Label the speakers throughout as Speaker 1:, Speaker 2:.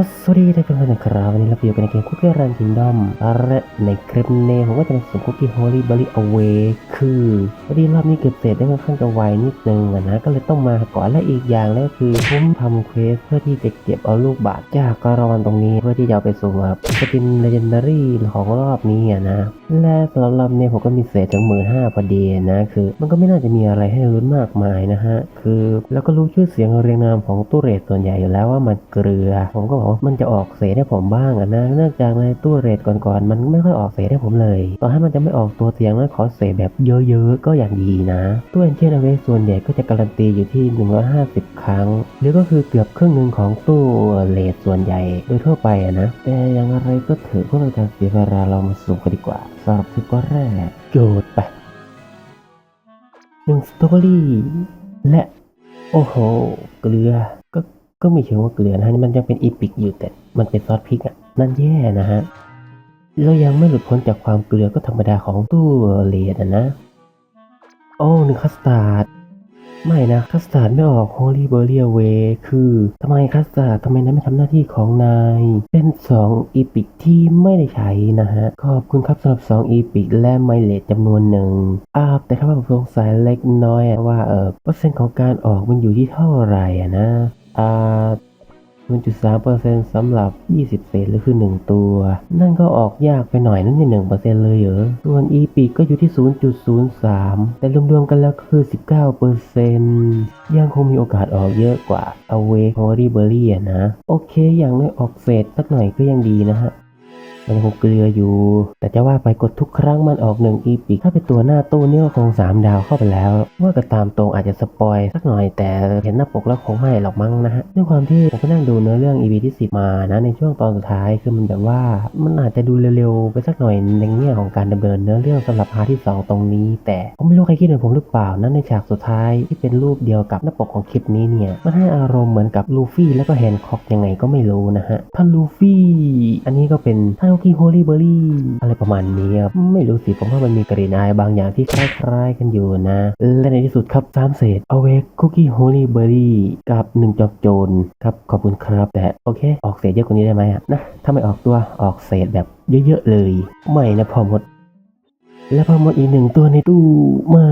Speaker 1: ก็สวัสดีทุกคนนะครับวันนี้เราอยู่กันในเกมคุกกี้รันคิงดอมและในคลิปนี้ผมก็จะมาส่งคุกกี้โฮลี่บอลลี่เอาเวคือพอดีรอบนี้เกือบเสร็จได้ค่อนข้างจะไวนิดนึงนะก็เลยต้องมาก่อนและอีกอย่างแล้วคือผมทำเควสเพื่อที่จะเก็บเอาลูกบาศจากกราวันตรงนี้ เพื่อที่จะเอาไปสู่แบบสปินเลเจนดารี่ของรอบนี้นะ และสำหรับรอบนี้ผมก็มีเศษถึงหมื่นห้าพอดีนะคือ มันก็ไม่น่าจะมีอะไรให้ลุ้นมากมายนะฮะคือแล้วก็รู้ชื่อเสียงเรียงนามของตู้เรทส่วนใหญ่อยู่แล้วว่ามันเกลือ ผมก็บอกว่ามันจะออกเศษให้ผมบ้างนะเนื่องจากในตู้เรทก่อนๆมันไม่ค่อยออกเศษให้ผมเลยต่อให้มันจะไม่ออกตัวเสียงแล้วขอเศษแบบเยอะๆก็อย่างดีนะตู้เอ็นเชนเวส่วนใหญ่ก็จะการันตีอยู่ที่ 150 ครั้ง หรือก็คือเกือบครึ่งหนึ่งของตู้เรทส่วนใหญ่โดยทั่วไปนะแต่อย่างไรก็เถอะเพื่อเป็นการเสียเวลาเรามาสุ่กันดีกว่าำหรับคลิปก็แรกโจทย์ไปหนึ่งสตรอเบอรี่ และ โอ้โห เกลือ ก็ก็ไม่เชิงว่าเกลือนะฮะมันยังเป็นอีพิกอยู่แต่มันเป็นซอสพริกอะ นั่นแย่นะฮะเรายังไม่หลุดพ้นจากความเกลือก็ธรรมดาของตู้เลดอะนะ โอ้หนึ่งคัสตาร์ด ไม่นะคัสตาร์ดไม่ออกโฮลี่เบอร์รี่เวคือทำไมคัสตาร์ดทำไมนั้นไม่ทำหน้าที่ของนาย เป็น 2 อีพิกที่ไม่ได้ใช้นะฮะ ขอบคุณครับสำหรับ 2 อีพิกและไมเลตจำนวนหนึ่งอ่าแต่ถ้าว่าผมสงสัยเล็กน้อยว่าเออเปอร์เซ็นต์ของการออกมันอยู่ที่เท่าไหร่นะอ่า 0.3%สำหรับ 20เศษหรือคือ 1 ตัว นั่นก็ออกยากไปหน่อยนั่นนี่1%เลยเหรอ ส่วน e p ก็อยู่ที่ 0.03 แต่รวมๆกันแล้วก็คือ 19%ยังคงมีโอกาสออกเยอะกว่า Away h o r y b e r r y นะ โอเคอย่างน้อออกเศษสักหน่อยก็ยังดีนะฮะ มันคงเกลืออยู่ แต่จะว่าไปกดทุกครั้งมันออกหนึ่งอีพิกถ้าเป็นตัวหน้าตู้นี่ก็คง3ดาวเข้าไปแล้ว ว่าก็ตามตรงอาจจะสปอยสักหน่อยแต่เห็นหน้าปกแล้วคงไม่หรอกมั้งนะฮะด้วยความที่ผมก็นั่งดูเนื้อเรื่อง EP ที่10มานะในช่วงตอนสุดท้ายคือมันแบบว่ามันอาจจะดูเร็วๆไปสักหน่อยในแง่ของการดำเนินเนื้อเรื่องสำหรับพาที่ 2 ตรงนี้ แต่ผมไม่รู้ใครคิดเหมือนผมหรือเปล่านะในฉากสุดท้ายที่เป็นรูปเดียวกับหน้าปกของคลิปนี้เนี่ยมันให้อารมณ์เหมือนกับลูฟี่แล้วก็แฮนคอกยังไงก็ไม่รู้นะฮะท่าลูฟี่ อันนี้ก็เป็นทาโอคิโฮลี่เบอร์รี่อะไรประมาณนี้ครับไม่รู้สิผมว่ามันมีกลิ่นอายบางอย่างที่คล้ายๆกันอยู่นะ และในที่สุดครับสามเศษเอาเวกคุกกี้โฮลี่เบอร์รี่กับหนึ่งจอบโจรครับขอบคุณครับ แต่โอเค ออกเศษเยอะกว่านี้ได้ไหมอะนะถ้าไม่ออกตัวออกเศษแบบเยอะๆเลย ไม่นะพอหมดและพอหมดอีกหนึ่งตัวในตู้ไม่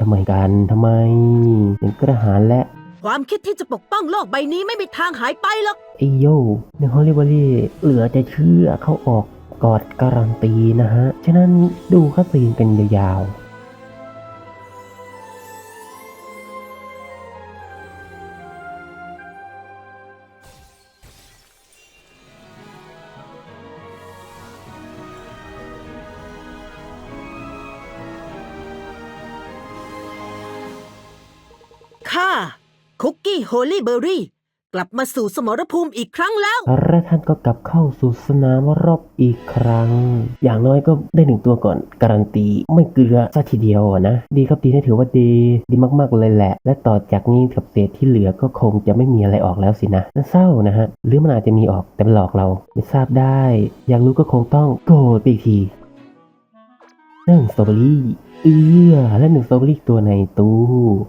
Speaker 1: ทำไมกันทำไมหนึ่งกระหารและ
Speaker 2: ความคิดที่จะปกป้องโลกใบนี้ไม่มีทางหายไปหรอก
Speaker 1: ไอโยหนึ่งฮอลลีวอรี่เหลือจะเชื่อเขาออกกอดการันตีนะฮะ ฉะนั้นดูคัสซีนกันยาวๆ
Speaker 2: ข้า คุกกี้โฮลี่เบอร์รี่ กลับมาสู่สมรภูมิอีกครั้งแล้ว
Speaker 1: และท่านก็กลับเข้าสู่สนามรบอีกครั้ง อย่างน้อยก็ได้หนึ่งตัวก่อน การันตีไม่เกลือซะทีเดียวอะนะ ดีครับดีนี่ถือว่าดี ดีมากๆเลยแหละ และต่อจากนี้กับเศษที่เหลือก็คงจะไม่มีอะไรออกแล้วสินะน่าเศร้านะฮะ หรือมันอาจจะมีออกแต่มันหลอกเรา ไม่ทราบได้ อยากรู้ก็คงต้องโกรธไปอีกทีหนึ่งสตรอเบอรี่เอือและหนึ่งสตรอเบอรี่ตัวในตู้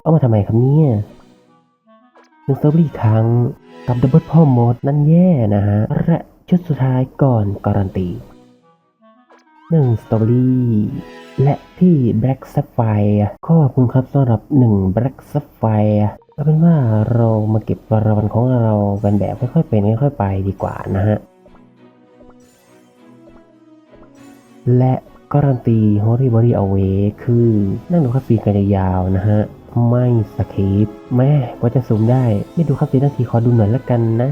Speaker 1: เอามาทำไมครับเนี่ย หนึ่งสตรอเบอรี่ครั้ง กับดับเบิลพ่อมดนั่นแย่นะฮะ และชุดสุดท้ายก่อนการันตีหนึ่งสตรอเบอรี่และที่ Black Sapphire ขอบคุณครับสำหรับหนึ่ง Black Sapphire เอาเป็นว่าเรามาเก็บรางวัลของเรากันแบบค่อยๆเป็นค่อยๆไปดีกว่านะฮะ และการันตีฮอริบอรี่เอาเวคือนั่งดูคัสซีกันยาวๆนะฮะ ไม่สคริปต์แม่กว่าจะซูมได้ ไม่ดูคัสซีนนาทีขอดูหน่อยละกันนะ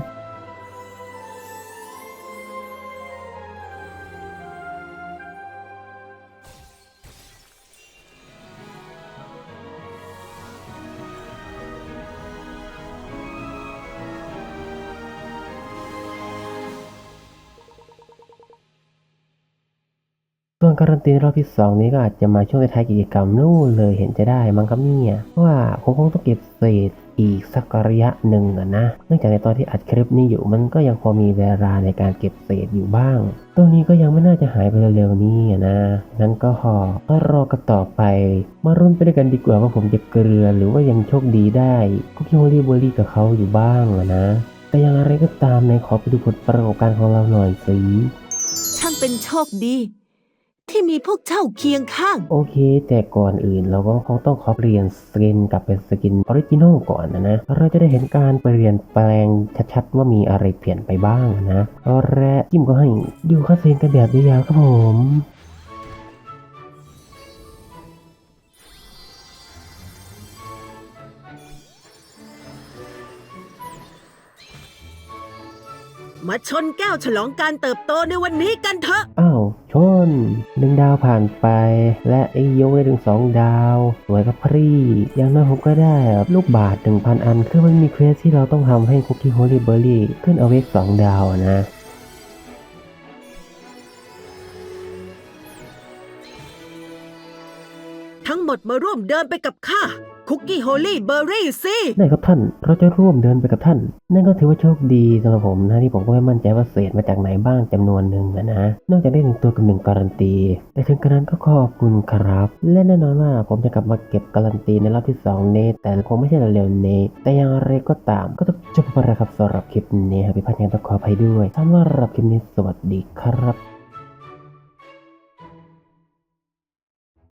Speaker 1: ส่วนการันตีรอบที่ 2 นี้ก็อาจจะมาช่วงท้ายกิจกรรมนู่นเลยเห็นจะได้มั้งครับเนี่ยว่าคงคงต้องเก็บเศษอีกสักระยะหนึ่งอะนะ เนื่องจากในตอนที่อัดคลิปนี้อยู่มันก็ยังพอมีเวลาในการเก็บเศษอยู่บ้างตัวนี้ก็ยังไม่น่าจะหายไปเร็วๆนี้อะนะงั้นก็หอก็รอกันต่อไป มารุ่นไปด้วยกันดีกว่าว่าผมจะเกลือหรือว่ายังโชคดีได้คุกกี้โฮลี่บอร์รี่กับเขาอยู่บ้างนะ แต่อย่างไรก็ตามในขอไปดูผลประกอบการของเราหน่อยสิ
Speaker 2: ช่างเป็นโชคดี ที่มีพวกเจ้าเคียงข้าง
Speaker 1: โอเค แต่ก่อนอื่นเราก็คงต้องขอเปลี่ยนสกินกลับเป็นสกินออริจินอลก่อนนะนะ เราจะได้เห็นการเปลี่ยนแปลงชัดๆว่ามีอะไรเปลี่ยนไปบ้างนะแรกจิ้มก็ให้ดูคัสซีนกันแบบยาวๆครับผม
Speaker 2: มาชนแก้วฉลองการเติบโตในวันนี้กันเถอะ
Speaker 1: อ้าว ชนหนึ่งดาวผ่านไป และไอ้ยกได้ถึงสองดาว สวยครับพรี่อย่างน้อยผมก็ได้ลูกบาทหนึ่งพันอัน คือมันมีเควสที่เราต้องทำให้คุกกี้โฮลี่เบอร์รี่ขึ้นเอาเวกสองดาวนะ
Speaker 2: หมดมาร่วมเดินไปกับข้า คุกกี้โฮลี่เบอร์รี่สิ
Speaker 1: ได้ครับท่าน เราจะร่วมเดินไปกับท่าน นั่นก็ถือว่าโชคดีสำหรับผมนะที่ผมก็ไม่มั่นใจว่าเศษมาจากไหนบ้างจำนวนหนึ่งอะนะนอกจากได้หนึ่งตัวกับหนึ่งการันตี แต่ถึงกระนั้นก็ขอบคุณครับ และแน่นอนว่าผมจะกลับมาเก็บการันตีในรอบที่สองนี้แต่คงไม่ใช่เร็วๆนี้แต่อย่างไรก็ตามก็ต้องจบไปแล้วครับสำหรับคลิปนี้ครับพี่พันธ์ยังต้องขออภัยด้วยสำหรับคลิปนี้สวัสดีครับ